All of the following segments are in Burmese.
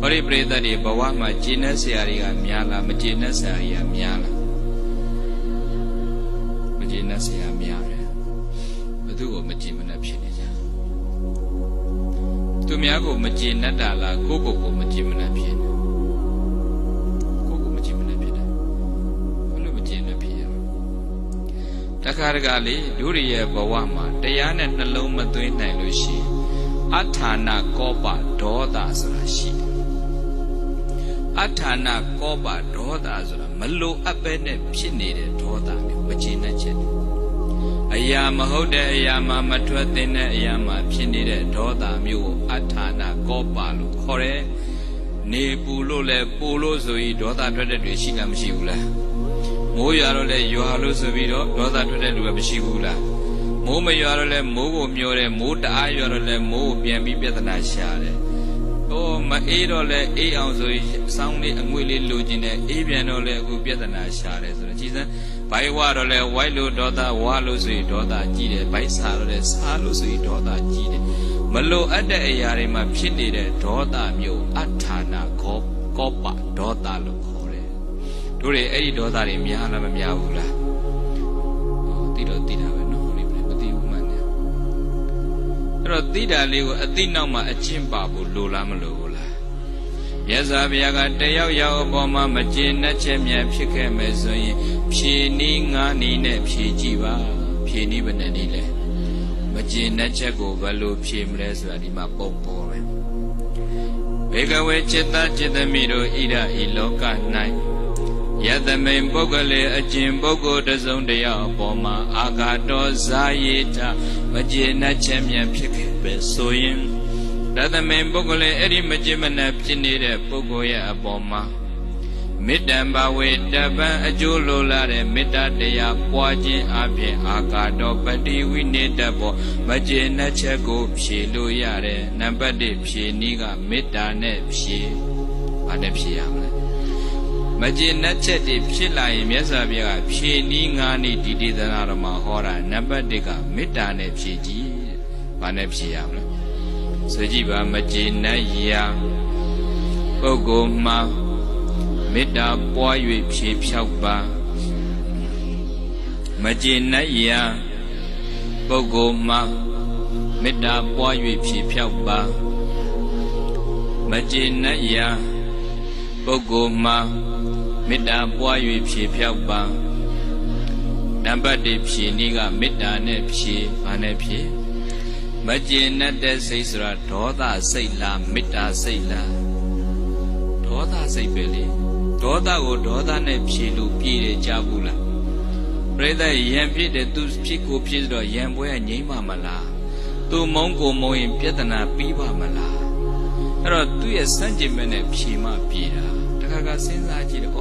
ဟောဒီပရိသတ်တွေဘဝမှာကျင့်တဲ့ဆရာတွေကများလားမကျင့်တဲ့ဆရာတွေကများလားမကျင့်တဲ့ဆရာများတယ်ဘသူ့ကိုမကျင့်မနဲ့ဖြစ်နေကြသူများကိုမကျင့်တတ်တာလားကိုယ့်ကိုယ်ကိုမကျင့်မနဲ့ဖြစ်နေကိုယ့်ကိုမကျင့်မနဲ့ဖြစ်တယ်ဘယ်လိုမကျင့်နဲ့ဖြစ်ရလဲတခါတခါလေဒုရိယဘဝမှာတရားနဲ့နှလုံးမသွင်းနိုင်လို့ရှိရင်အထာဏကောပဒေါသဆိုတာရှိတယ် အထာဏကောပဒေါသဆိုတာမလိုအပ်ပဲနဲ့ဖြစ်နေတဲ့ဒေါသမျိုးမကျေနပ်ချက်တွေအရာမဟုတ်တဲ့အရာမှာမထွက်သင့်တဲ့အရာမှာဖြစ်နေတဲ့ဒေါသမျိုးကိုအထာဏကောပလို့ခေါ်တယ်နေပူလို့လဲပူလို့ဆိုပြီးဒေါသထွက်တဲ့တွေရှိလားမရှိဘူးလားမိုးရွာတော့လဲရွာလို့ဆိုပြီးတော့ဒေါသထွက်တဲ့လူကမရှိဘူးလားမိုးမရွာတော့လဲမိုးကိုမျောတယ်မိုးတအားရွာတော့လဲမိုးကိုပြန်ပြီးပြဿနာရှာတယ်။ အိုးမအေးတော့လဲအေးအောင်ဆိုရင်အဆောင်လေးအငွေ့လေးလိုချင်တယ်အေးပြန်တော့လဲအခုပြဿနာရှာတယ်ဆိုတော့ကြည်စမ်းဘိုင်ဝါတော့လဲဝိုက်လို့ဒေါသဝါလို့ဆိုရင်ဒေါသကြီးတယ်ဘိုက်စားတော့လဲစားလို့ဆိုရင်ဒေါသကြီးတယ်မလိုအပ်တဲ့အရာတွေမှာဖြစ်နေတဲ့ဒေါသမျိုးအထာနာကောကောပဒေါသလို့ခေါ်တယ်။တို့တွေအဲ့ဒီဒေါသတွေများလားမများဘူးလား။ဟောတိတော့တိတာ တော့တိတာလေးကိုအတိနောက်မှာအကျင့်ပါဖို့လိုလားမလိုဘူးလား။မြတ်စွာဘုရားကတယောက်ယောက်အပေါ်မှာမကျေနပ်ချက်များဖြစ်ခဲ့မယ်ဆိုရင်ဖြေနည်းငါးနည်းနဲ့ဖြေကြည့်ပါ။ဖြေနည်းဘယ်နဲ့နည်းလဲ။မကျေနပ်ချက်ကိုဘယ်လိုဖြေမလဲဆိုတာဒီမှာပုံပေါ်မယ်။ဘေကဝေจิตတจิตမိတို့ဣဒဤလောက၌ ယတမိန်ပုဂ္ဂလေအကျင့်ပုဂ္ဂိုလ်တစ်စုံတစ်ယောက်အပေါ်မှာအာဃာတောဇာယေတာမကျေနပ်ချက်များဖြစ်ခဲ့ပဲဆိုရင်တသမိန်ပုဂ္ဂလေအဲ့ဒီမကျေမနပ်ဖြစ်နေတဲ့ပုဂ္ဂိုလ်ရဲ့အပေါ်မှာမေတ္တံဘာဝေတပံအကျိုးလိုလာတဲ့မေတ္တာတရားပွားခြင်းအပြင်အာဃာတောပတိဝိနေတဘောမကျေနပ်ချက်ကို ဖြေလို့ရတယ်နံပါတ်1ဖြေနည်းကမေတ္တာနဲ့ဖြေဘာနဲ့ဖြေရမလဲ မကျေနပ်ချက်တွေဖြစ်လာရင်မြတ်စွာဘုရားကဖြေနည်းငါးနည်းဒီဒေသနာတော်မှာဟောတာနံပါတ်1ကမေတ္တာနဲ့ဖြေကြည့်တဲ့ဘာနဲ့ဖြေရမလဲဆိုကြည့်ပါမကျေနပ်ရာပုဂ္ဂိုလ်မှာမေတ္တာပွား၍ဖြေဖြောက်ပါမကျေနပ်ရာပုဂ္ဂိုလ်မှာမေတ္တာပွား၍ဖြေဖြောက်ပါမကျေနပ်ရာ ပုဂ္ဂိုလ်မှာမေတ္တာပွား၍ဖြေဖြောက်ပါနံပါတ်1ဖြေနည်းကမေတ္တာနဲ့ဖြေဘာနဲ့ဖြေမကျေနပ်တဲ့စိတ်ဆိုတာဒေါသစိတ်လားမေတ္တာစိတ်လားဒေါသစိတ်ပဲလေဒေါသကိုဒေါသနဲ့ဖြေလို့ပြည့်တယ်ကြားဘူးလားပြိဿယံဖြစ်တယ်သူဖြစ်ကိုဖြစ်တော့ယံပွဲကငြိမ့်ပါမလားသူမုန်းကိုမုန်းရင်ပြဿနာပြီးပါမလား အဲ့တော့သူ့ရဲ့စန့်ကျင်မဲ့နဲ့ဖြေမှပြေတာတခါခါစဉ်းစားကြည့်တယ်ဩ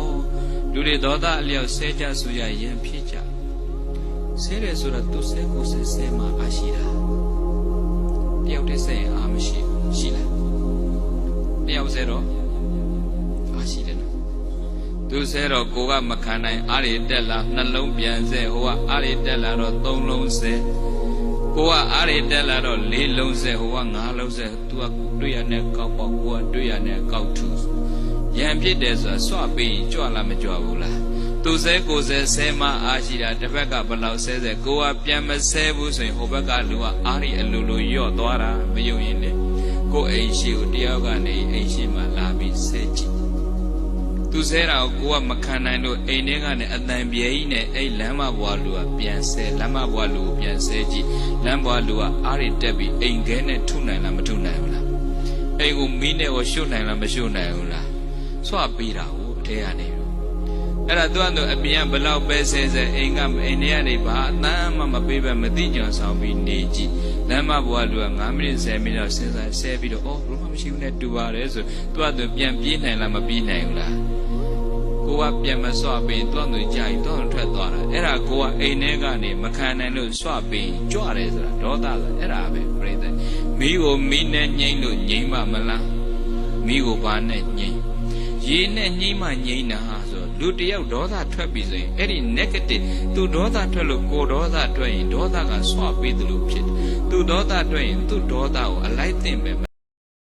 လူတွေဒေါသအလျောက်ဆဲကြဆိုရယံဖြစ်ကြဆဲတယ်ဆိုတော့သူဆဲကိုဆဲဆဲမှအားရှိတာတယောက်တည်းဆဲရင်အားမရှိဘူးရှိလားတယောက်ဆဲတော့အားရှိတယ်နော်သူဆဲတော့ကိုကမခံနိုင်အားရတက်လာနှလုံးပြန်ဆဲဟိုကအားရတက်လာတော့သုံးလုံးဆဲ ကိုကအားရတက်လာတော့လေးလုံးဆဲဟိုကငါးလုံးဆဲသူကတွေ့ရတဲ့ကောက်ပေါ့ကိုကတွေ့ရတဲ့ကောက်ထူရံဖြစ်တယ်ဆိုတာစွပြီးကြွလာမကြွဘူးလားသူဆဲကိုဆဲဆဲမအားရှိတာတစ်ဘက်ကဘလောက်ဆဲဆဲကိုကပြန်မဆဲဘူးဆိုရင်ဟိုဘက်ကလူကအားရအလိုလိုယော့သွားတာမယုံရင်လေကိုအိမ်ရှိကိုတယောက်ကနေအိမ်ရှိမှလာပြီးဆဲကြည့် သူဆဲတာကိုကိုကမခံနိုင်လို့အိမ်ထဲကနေအတန်ပြေကြီးနဲ့အဲ့လမ်းမဘွားလူကပြန်ဆဲလမ်းမဘွားလူကိုပြန်ဆဲကြည့်လမ်းဘွားလူကအားရတက်ပြီးအိမ်ခဲနဲ့ထုနိုင်လားမထုနိုင်ဘူးလားအိမ်ကိုမီးနဲ့ကိုရှုပ်နိုင်လားမရှုပ်နိုင်ဘူးလားဆွပေးတာကိုအထဲကနေပြီးအဲ့ဒါသူကတော့အပြင်ကဘလောက်ပဲဆဲဆဲအိမ်ကအိမ်ထဲကနေဘာအတန်းမှမပေးပဲမသိကြံဆောင်ပြီးနေကြည့်လမ်းမဘွားလူက9မိနစ်10မိနစ်တော့စဉ်းစားဆဲပြီးတော့အော်ဘလို့မှမရှိဘူးနဲ့တူပါတယ်ဆိုသူကသူပြန်ပြေးနိုင်လားမပြေးနိုင်ဘူးလား ကိုကပြန်မစွပေးတွန်းသူကြာရင်တွန်းထွက်သွားတာအဲ့ဒါကိုကအိမ်ထဲကနေမခံနိုင်လို့စွပေးကြွတယ်ဆိုတာဒေါသဆိုအဲ့ဒါပဲပြိတ္တမိကိုမိနဲ့ငိမ့်လို့ငိမ့်ပါမလားမိကိုဘာနဲ့ငိမ့်ရေနဲ့ငိမ့်မှငိမ့်တာဆိုလူတယောက်ဒေါသထွက်ပြီဆိုရင်အဲ့ဒီ negative သူဒေါသထွက်လို့ကိုဒေါသထွက်ရင်ဒေါသကစွပေးသလိုဖြစ်တယ်သူဒေါသထွက်ရင်သူဒေါသကိုအလိုက်တင်ပဲမ